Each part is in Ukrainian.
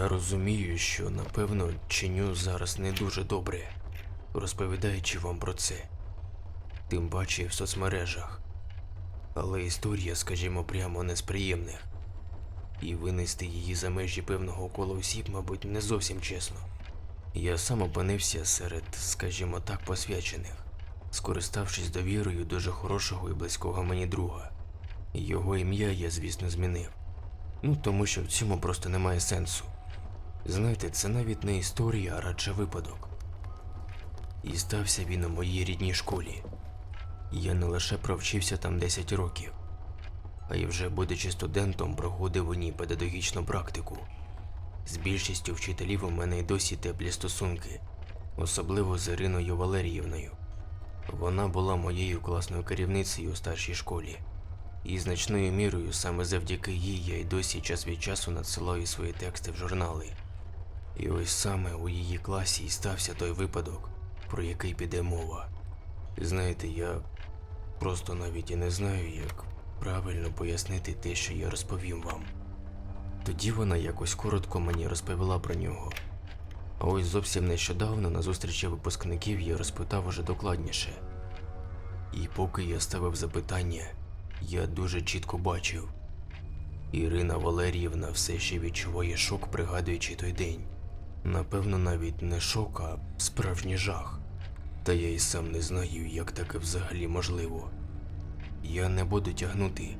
Я розумію, що напевно чиню зараз не дуже добре, розповідаючи вам про це. Тим паче в соцмережах. Але історія, скажімо, прямо не з приємних. І винести її за межі певного кола осіб, мабуть, не зовсім чесно. Я сам опинився серед, скажімо так, посвячених, скориставшись довірою дуже хорошого і близького мені друга. Його ім'я я, звісно, змінив. Ну, тому що в цьому просто немає сенсу. Знаєте, це навіть не історія, а радше випадок. І стався він у моїй рідній школі. Я не лише провчився там 10 років, а й вже будучи студентом, проходив у ній педагогічну практику. З більшістю вчителів у мене й досі теплі стосунки, особливо з Іриною Валеріївною. Вона була моєю класною керівницею у старшій школі, і значною мірою саме завдяки їй я й досі час від часу надсилаю свої тексти в журнали. І ось саме у її класі і стався той випадок, про який піде мова. Знаєте, я просто навіть і не знаю, як правильно пояснити те, що я розповім вам. Тоді вона якось коротко мені розповіла про нього. А ось зовсім нещодавно на зустрічі випускників я розпитав уже докладніше. І поки я ставив запитання, я дуже чітко бачив. Ірина Валеріївна все ще відчуває шок, пригадуючи той день. Напевно, навіть не шок, а справжній жах. Та я й сам не знаю, як таке взагалі можливо. Я не буду тягнути.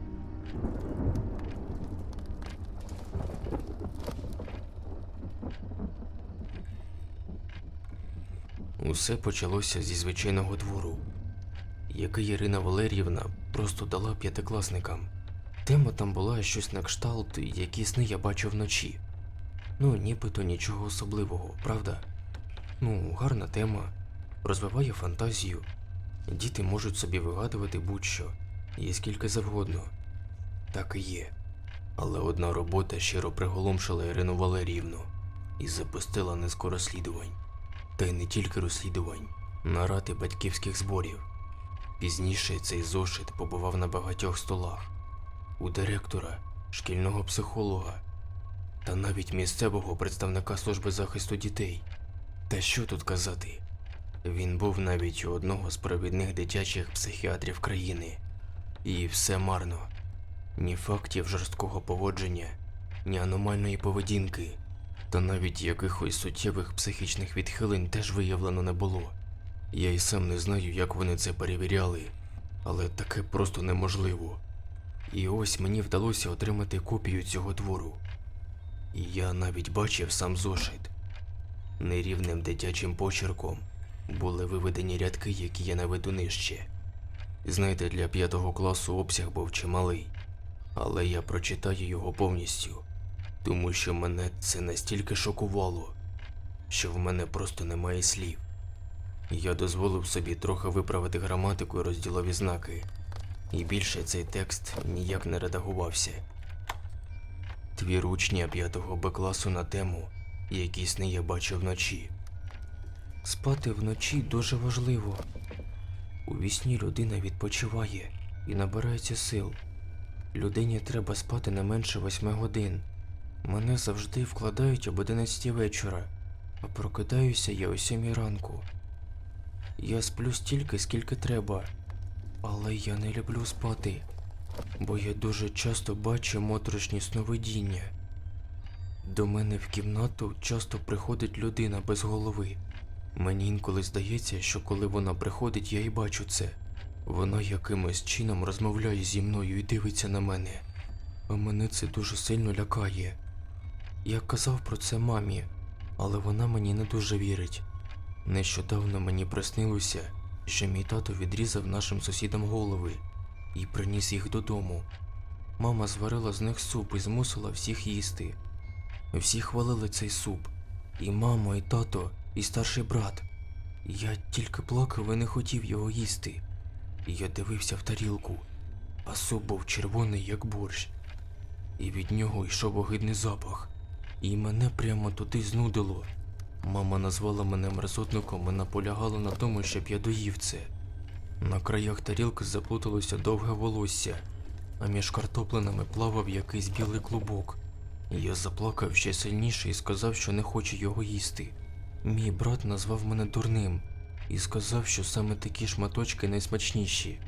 Усе почалося зі звичайного двору, який Ірина Валеріївна просто дала п'ятикласникам. Тема там була щось на кшталт, які сни я бачу вночі. Ну, нібито нічого особливого, правда? Ну, гарна тема, розвиває фантазію. Діти можуть собі вигадувати будь-що, є скільки завгодно. Так і є. Але одна робота щиро приголомшила Ірину Валеріївну і запустила низку розслідувань. Та й не тільки розслідувань, наради батьківських зборів. Пізніше цей зошит побував на багатьох столах у директора, шкільного психолога та навіть місцевого представника служби захисту дітей. Та що тут казати? Він був навіть у одного з провідних дитячих психіатрів країни. І все марно. Ні фактів жорсткого поводження, ні аномальної поведінки, та навіть якихось суттєвих психічних відхилень теж виявлено не було. Я й сам не знаю, як вони це перевіряли, але таке просто неможливо. І ось мені вдалося отримати копію цього твору. Я навіть бачив сам зошит. Нерівним дитячим почерком були виведені рядки, які я наведу нижче. Знаєте, для п'ятого класу обсяг був чималий, але я прочитаю його повністю, тому що мене це настільки шокувало, що в мене просто немає слів. Я дозволив собі трохи виправити граматику і розділові знаки, і більше цей текст ніяк не редагувався. Твір учня 5 Б класу на тему, які сни я бачив вночі. Спати вночі дуже важливо. У вісні людина відпочиває і набирається сил. Людині треба спати не менше восьми годин. Мене завжди вкладають об 11 вечора, а прокидаюся я о сьомій ранку. Я сплю стільки, скільки треба, але я не люблю спати, бо я дуже часто бачу моторошні сновидіння. До мене в кімнату часто приходить людина без голови. Мені інколи здається, що коли вона приходить, я й бачу це. Вона якимось чином розмовляє зі мною і дивиться на мене. А мене це дуже сильно лякає. Я казав про це мамі, але вона мені не дуже вірить. Нещодавно мені приснилося, що мій тато відрізав нашим сусідам голови і приніс їх додому. Мама зварила з них суп і змусила всіх їсти. Всі хвалили цей суп. І мама, і тато, і старший брат. Я тільки плакав і не хотів його їсти. Я дивився в тарілку, а суп був червоний, як борщ. І від нього йшов огидний запах. І мене прямо туди знудило. Мама назвала мене мерзотником і наполягала на тому, щоб я доїв це. На краях тарілки заплуталося довге волосся, а між картопленами плавав якийсь білий клубок. Я заплакав ще сильніше і сказав, що не хочу його їсти. Мій брат назвав мене дурним і сказав, що саме такі шматочки найсмачніші.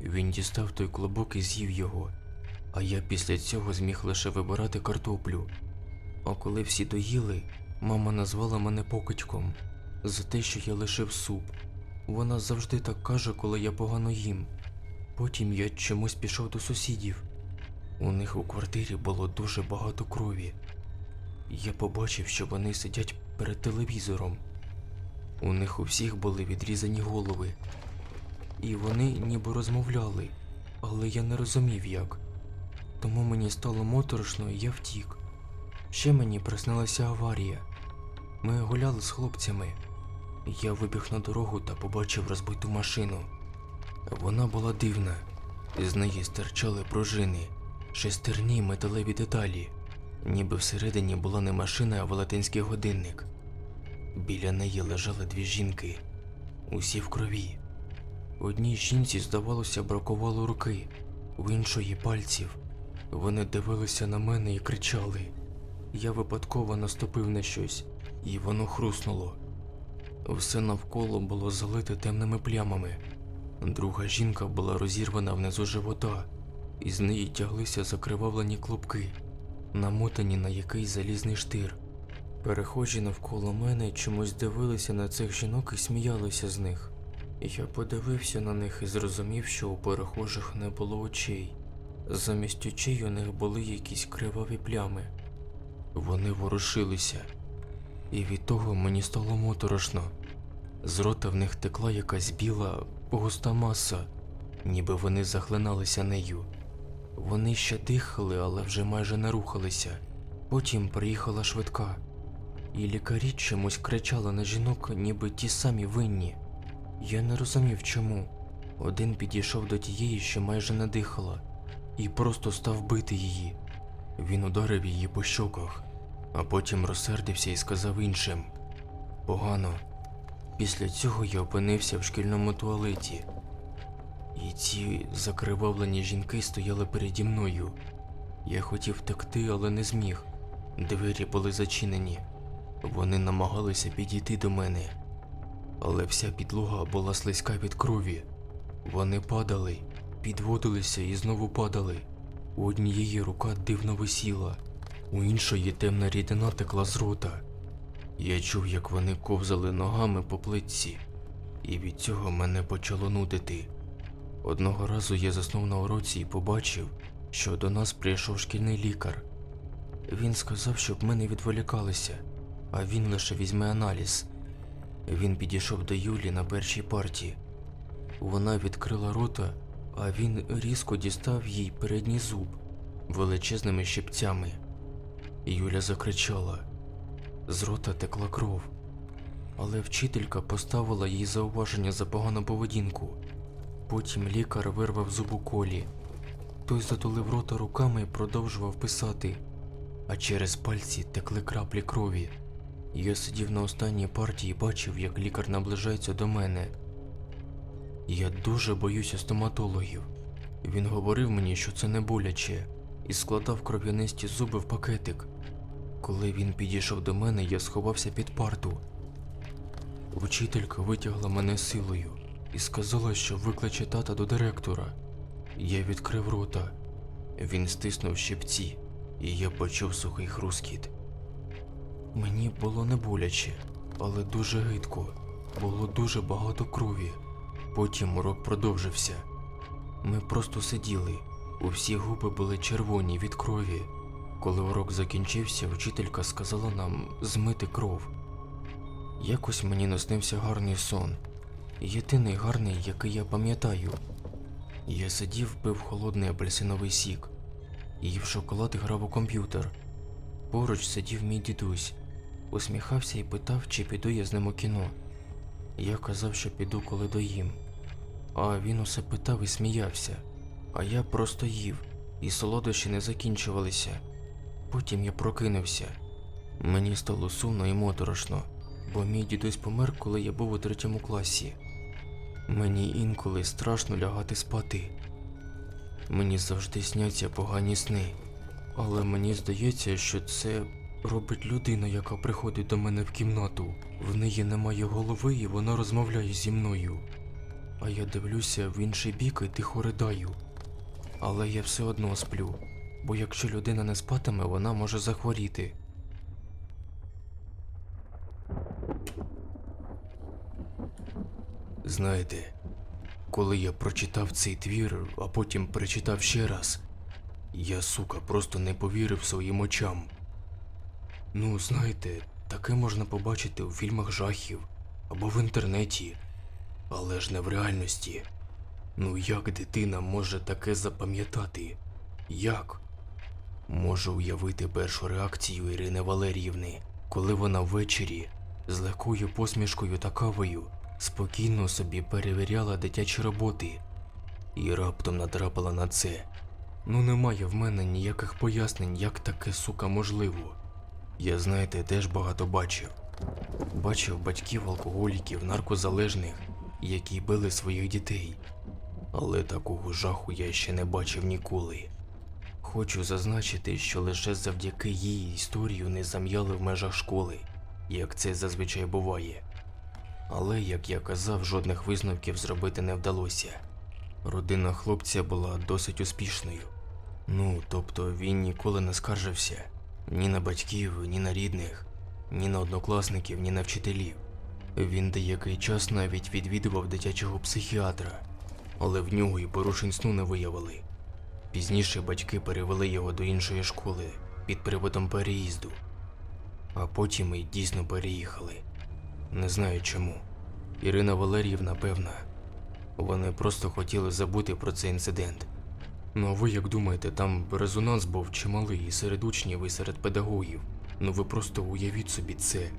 Він дістав той клубок і з'їв його, а я після цього зміг лише вибирати картоплю. А коли всі доїли, мама назвала мене покидьком за те, що я лишив суп. Вона завжди так каже, коли я погано їм. Потім я чомусь пішов до сусідів. У них у квартирі було дуже багато крові. Я побачив, що вони сидять перед телевізором. У них у всіх були відрізані голови. І вони ніби розмовляли, але я не розумів як. Тому мені стало моторошно і я втік. Ще мені приснилася аварія. Ми гуляли з хлопцями. Я вибіг на дорогу та побачив розбиту машину. Вона була дивна. З неї стирчали пружини, шестерні металеві деталі, ніби всередині була не машина, а велетенський годинник. Біля неї лежали дві жінки, усі в крові. Одній жінці, здавалося, бракувало руки, в іншої пальців. Вони дивилися на мене і кричали. Я випадково наступив на щось, і воно хруснуло. Все навколо було залите темними плямами. Друга жінка була розірвана внизу живота, і з неї тяглися закривавлені клубки, намотані на якийсь залізний штир. Перехожі навколо мене чомусь дивилися на цих жінок і сміялися з них. Я подивився на них і зрозумів, що у перехожих не було очей. Замість очей у них були якісь криваві плями. Вони ворушилися, і від того мені стало моторошно. З рота в них текла якась біла, густа маса, ніби вони захлиналися нею. Вони ще дихали, але вже майже не рухалися. Потім приїхала швидка, і лікарі чомусь кричали на жінок, ніби ті самі винні. Я не розумів чому. Один підійшов до тієї, що майже не дихала, і просто став бити її. Він ударив її по щоках, а потім розсердився і сказав іншим Погано. Після цього я опинився в шкільному туалеті, і ці закривавлені жінки стояли переді мною. Я хотів втекти, але не зміг. Двері були зачинені. Вони намагалися підійти до мене, але вся підлога була слизька від крові. Вони падали, підводилися і знову падали. У однієї рука дивно висіла, у іншої темна рідина текла з рота. Я чув, як вони ковзали ногами по плитці, і від цього мене почало нудити. Одного разу я заснув на уроці і побачив, що до нас прийшов шкільний лікар. Він сказав, щоб ми не відволікалися, а він лише візьме аналіз. Він підійшов до Юлі на першій парті. Вона відкрила рота, а він різко дістав їй передній зуб величезними щипцями. Юля закричала. З рота текла кров, але вчителька поставила їй зауваження за погану поведінку. Потім лікар вирвав зуб у колі. Той затулив рота руками і продовжував писати, а через пальці текли краплі крові. Я сидів на останній партії і бачив, як лікар наближається до мене. Я дуже боюся стоматологів. Він говорив мені, що це не боляче, і складав кров'янисті зуби в пакетик. Коли він підійшов до мене, я сховався під парту. Вчителька витягла мене силою і сказала, що викличе тата до директора. Я відкрив рота. Він стиснув щипці, і я почув сухий хрускіт. Мені було не боляче, але дуже гидко. Було дуже багато крові. Потім урок продовжився. Ми просто сиділи. У всі губи були червоні від крові. Коли урок закінчився, вчителька сказала нам змити кров. Якось мені наснився гарний сон. Єдиний гарний, який я пам'ятаю. Я сидів, пив холодний апельсиновий сік, їв шоколад і грав у комп'ютер. Поруч сидів мій дідусь, усміхався і питав, чи піду я з ним у кіно. Я казав, що піду, коли доїм. А він усе питав і сміявся, а я просто їв, і солодощі не закінчувалися. Потім я прокинувся. Мені стало сумно і моторошно, бо мій дідусь помер, коли я був у третьому класі. Мені інколи страшно лягати спати. Мені завжди сняться погані сни. Але мені здається, що це робить людина, яка приходить до мене в кімнату. В неї немає голови і вона розмовляє зі мною. А я дивлюся в інший бік і тихо ридаю. Але я все одно сплю, бо якщо людина не спатиме, вона може захворіти. Знаєте, коли я прочитав цей твір, а потім перечитав ще раз, я, сука, просто не повірив своїм очам. Ну, знаєте, таке можна побачити у фільмах жахів або в інтернеті, але ж не в реальності. Ну як дитина може таке запам'ятати? Як? Можу уявити першу реакцію Ірини Валеріївни, коли вона ввечері з легкою посмішкою та кавою спокійно собі перевіряла дитячі роботи і раптом натрапила на це. Ну немає в мене ніяких пояснень, як таке сука можливо. Я, знаєте, теж багато бачив. Бачив батьків алкоголіків, наркозалежних, які били своїх дітей. Але такого жаху я ще не бачив ніколи. Хочу зазначити, що лише завдяки її історію не зам'яли в межах школи, як це зазвичай буває. Але, як я казав, жодних висновків зробити не вдалося. Родина хлопця була досить успішною. Ну, тобто він ніколи не скаржився ні на батьків, ні на рідних, ні на однокласників, ні на вчителів. Він деякий час навіть відвідував дитячого психіатра, але в нього і порушень сну не виявили. Пізніше батьки перевели його до іншої школи під приводом переїзду, а потім ми дійсно переїхали. Не знаю чому. Ірина Валеріївна певна. Вони просто хотіли забути про цей інцидент. Ну а ви як думаєте, там резонанс був чималий і серед учнів, і серед педагогів. Ну ви просто уявіть собі це.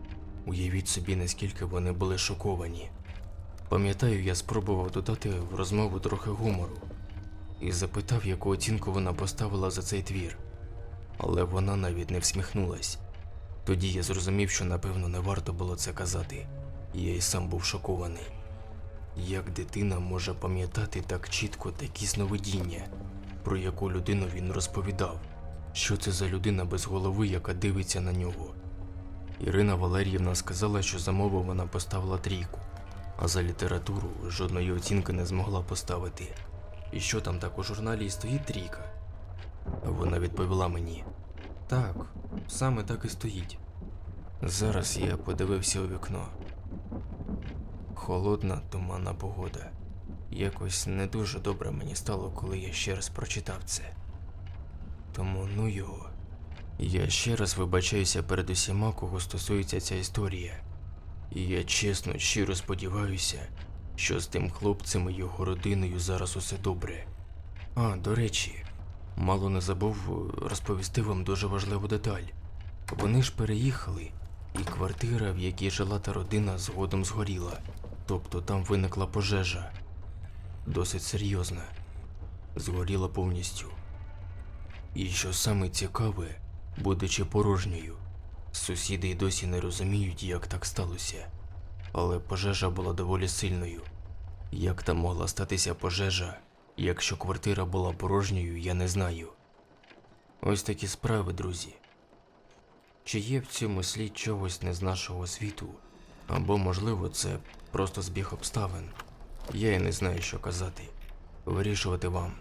Уявіть собі, наскільки вони були шоковані. Пам'ятаю, я спробував додати в розмову трохи гумору і запитав, яку оцінку вона поставила за цей твір. Але вона навіть не всміхнулась. Тоді я зрозумів, що напевно не варто було це казати. Я й сам був шокований. Як дитина може пам'ятати так чітко такі сновидіння, про яку людину він розповідав? Що це за людина без голови, яка дивиться на нього? Ірина Валеріївна сказала, що за мову вона поставила трійку, а за літературу жодної оцінки не змогла поставити. І що там так у журналі стоїть трійка? Вона відповіла мені: Так, саме так і стоїть. Зараз я подивився у вікно. Холодна, туманна погода. Якось не дуже добре мені стало, коли я ще раз прочитав це. Тому ну його. Я ще раз вибачаюся перед усіма, кого стосується ця історія. І я чесно, щиро сподіваюся, що з тим хлопцем і його родиною зараз усе добре. А, до речі, мало не забув е, розповісти вам дуже важливу деталь. Вони ж переїхали, і квартира, в якій жила та родина, згодом згоріла. Тобто там виникла пожежа. Досить серйозна. Згоріла повністю. І що саме цікаве, будучи порожньою, сусіди й досі не розуміють, як так сталося. Але пожежа була доволі сильною. Як там могла статися пожежа, якщо квартира була порожньою, я не знаю. Ось такі справи, друзі. Чи є в цьому слід чогось не з нашого світу? Або, можливо, це просто збіг обставин. Я і не знаю, що казати. Вирішувати вам.